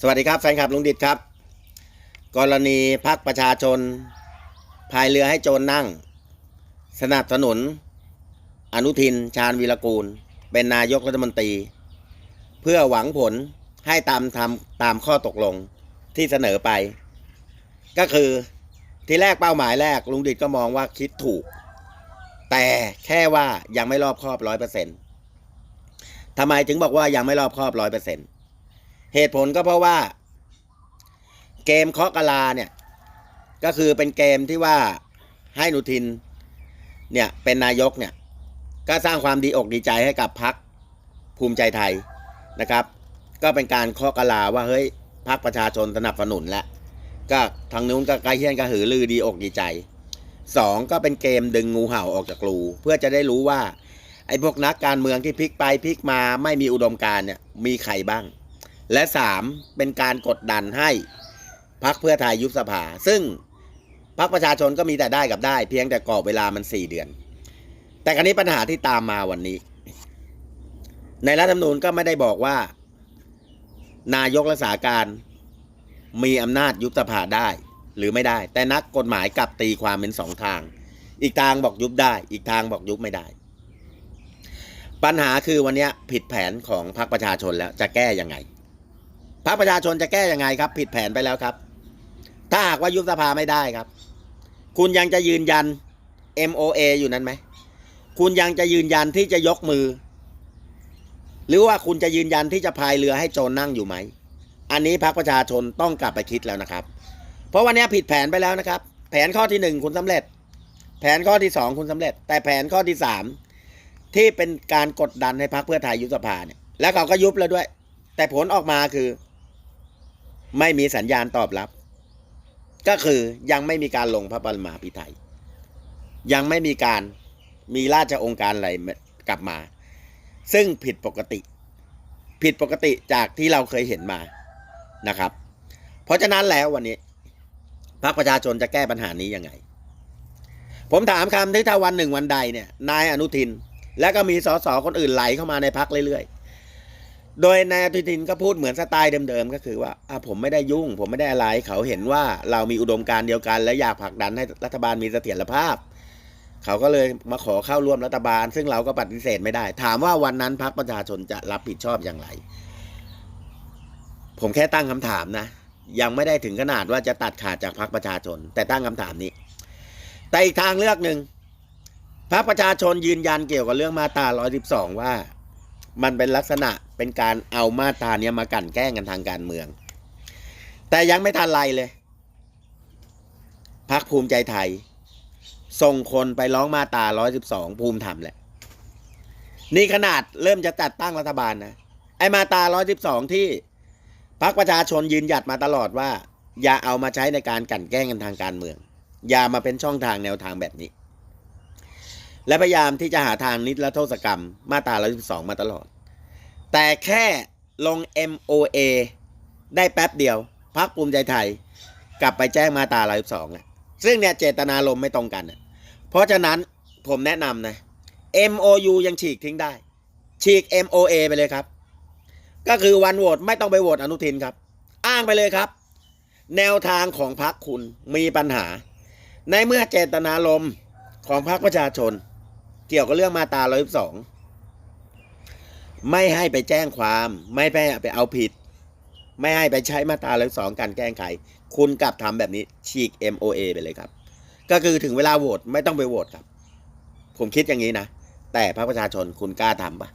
สวัสดีครับแฟนคลับลุงดิดครับ กรณีพักประชาชนพายเรือให้โจรนั่ง สนับสนุน อนุทินชาญวีรกูล เป็นนายกรัฐมนตรี เพื่อหวังผลให้ตามทำตามข้อตกลงที่เสนอไป ก็คือที่แรกเป้าหมายแรกลุงดิดก็มองว่าคิดถูก แต่แค่ว่ายังไม่รอบครอบร้อยเปอร์เซ็นต์ทำไมถึงบอกว่ายังไม่รอบครอบร้อยเปอร์เซ็นต์ เหตุผลก็เพราะว่า เกมเคาะกะลาเนี่ย ก็คือเป็นเกมที่ว่าให้หนุทิน เนี่ยเป็นนายกเนี่ย ก็สร้างความดีอกดีใจให้กับพักภูมิใจไทยนะครับ ก็เป็นการเคาะกะลาว่าเฮ้ยพักประชาชนสนับสนุนแล้วก็ทางนู้นก็ใกล้เคียงกระหือรือดีอกดีใจสองก็เป็นเกมดึงงูเห่าออกจากรูเพื่อจะได้รู้ว่า ไอ้พวกนักการเมืองที่พลิกไปพลิกมาไม่มีอุดมการเนี่ยมีใครบ้าง และสามเป็นการกดดันให้พักเพื่อไทยยุบสภา ซึ่งพักประชาชนก็มีแต่ได้กับได้ เพียงแต่กรอบเวลามันสี่เดือน แต่คราวนี้ปัญหาที่ตามมาวันนี้ ในรัฐธรรมนูญก็ไม่ได้บอกว่า นายกรักษาการมีอำนาจยุบสภาได้หรือไม่ได้ แต่นักกฎหมายกลับตีความเป็นสองทาง อีกทางบอกยุบได้ อีกทางบอกยุบไม่ได้ ปัญหาคือวันนี้ผิดแผนของพรรคประชาชนแล้วจะแก้ยังไง พรรคประชาชนจะแก้ยังไงครับ ผิดแผนไปแล้วครับ ถ้าหากว่ายุบสภาไม่ได้ครับ คุณยังจะยืนยัน MOA อยู่นั้นไหม คุณยังจะยืนยันที่จะยกมือ หรือว่าคุณจะยืนยันที่จะพายเรือให้โจรนั่งอยู่ไหม อันนี้พรรคประชาชนต้องกลับไปคิดแล้วนะครับ เพราะวันนี้ผิดแผนไปแล้วนะครับ แผนข้อที่หนึ่งคุณสำเร็จ แผนข้อที่สองคุณสำเร็จ แต่แผนข้อที่สามที่เป็นการกดดันให้พรรคเพื่อไทยยุบสภาเนี่ย แล้วเขาก็ยุบแล้วด้วย แต่ผลออกมาคือ ไม่มีสัญญาณตอบรับ ก็คือยังไม่มีการลงพระปรมาภิไธยยังไม่มีการมีราชองค์การอะไรกลับมา ซึ่งผิดปกติ ผิดปกติจากที่เราเคยเห็นมานะครับ เพราะฉะนั้นแล้ววันนี้พรรคประชาชนจะแก้ปัญหานี้ยังไง ผมถามคำที่ถ้าวันหนึ่งวันใดเนี่ยนายอนุทิน แล้วก็มีสสคนอื่นไหลเข้ามาในพักเรื่อยๆ โดยนายอนุทินก็พูดเหมือนสไตล์เดิมๆก็คือว่าอะผมไม่ได้ยุ่ง ผมไม่ได้อะไรเขาเห็นว่าเรามีอุดมการณ์เดียวกัน และอยากผลักดันให้รัฐบาลมีเสถียรภาพ เขาก็เลยมาขอเข้าร่วมรัฐบาล ซึ่งเราก็ปฏิเสธไม่ได้ ถามว่าวันนั้นพรรคประชาชนจะรับผิดชอบอย่างไร ผมแค่ตั้งคำถามนะ ยังไม่ได้ถึงขนาดว่าจะตัดขาดจากพรรคประชาชน แต่ตั้งคำถามนี้ แต่อีกทางเลือกหนึ่งพรรคประชาชนยืนยันเกี่ยวกับเรื่องมาตรา112 ว่า มันเป็นลักษณะเป็นการเอามาตราเนี้ยมากั่นแกล้งกันทางการเมือง แต่ยังไม่ทันไรเลยพรรคภูมิใจไทย ส่งคนไปร้องมาตรา112 ภูมิธรรมแหละ นี่ขนาดเริ่มจะจัดตั้งรัฐบาลนะไอมาตรา112 ที่พรรคประชาชนยืนหยัดมาตลอดว่า อย่าเอามาใช้ในการกั่นแกล้งกันทางการเมือง อย่ามาเป็นช่องทางแนวทางแบบนี้ และพยายามที่จะหาทางนิรโทษกรรมมาตรา112 มาตลอด แต่แค่ลง MOA ได้แป๊บเดียวพรรคภูมิใจไทย กลับไปแจ้งมาตรา112อะซึ่งเนี่ยเจตนารมณ์ไม่ตรงกันอะเพราะฉะนั้นผมแนะนำนะ MOU ยังฉีกทิ้งได้ ฉีก MOA ไปเลยครับ ก็คือวันโหวตไม่ต้องไปโหวตอนุทินครับ อ้างไปเลยครับ แนวทางของพรรคคุณมีปัญหา ในเมื่อเจตนารมณ์ของพรรคประชาชน เกี่ยวกับเรื่องมาตรา112 ไม่ให้ไปแจ้งความ ไม่ไปไปเอาผิด ไม่ให้ไปใช้มาตรา112 การแก้ไข คุณกลับทำแบบนี้ฉีก MOA ไปเลยครับ ก็คือถึงเวลาโหวตไม่ต้องไปโหวตครับ ผมคิดอย่างนี้นะ แต่พรรคประชาชนคุณกล้าทำปะ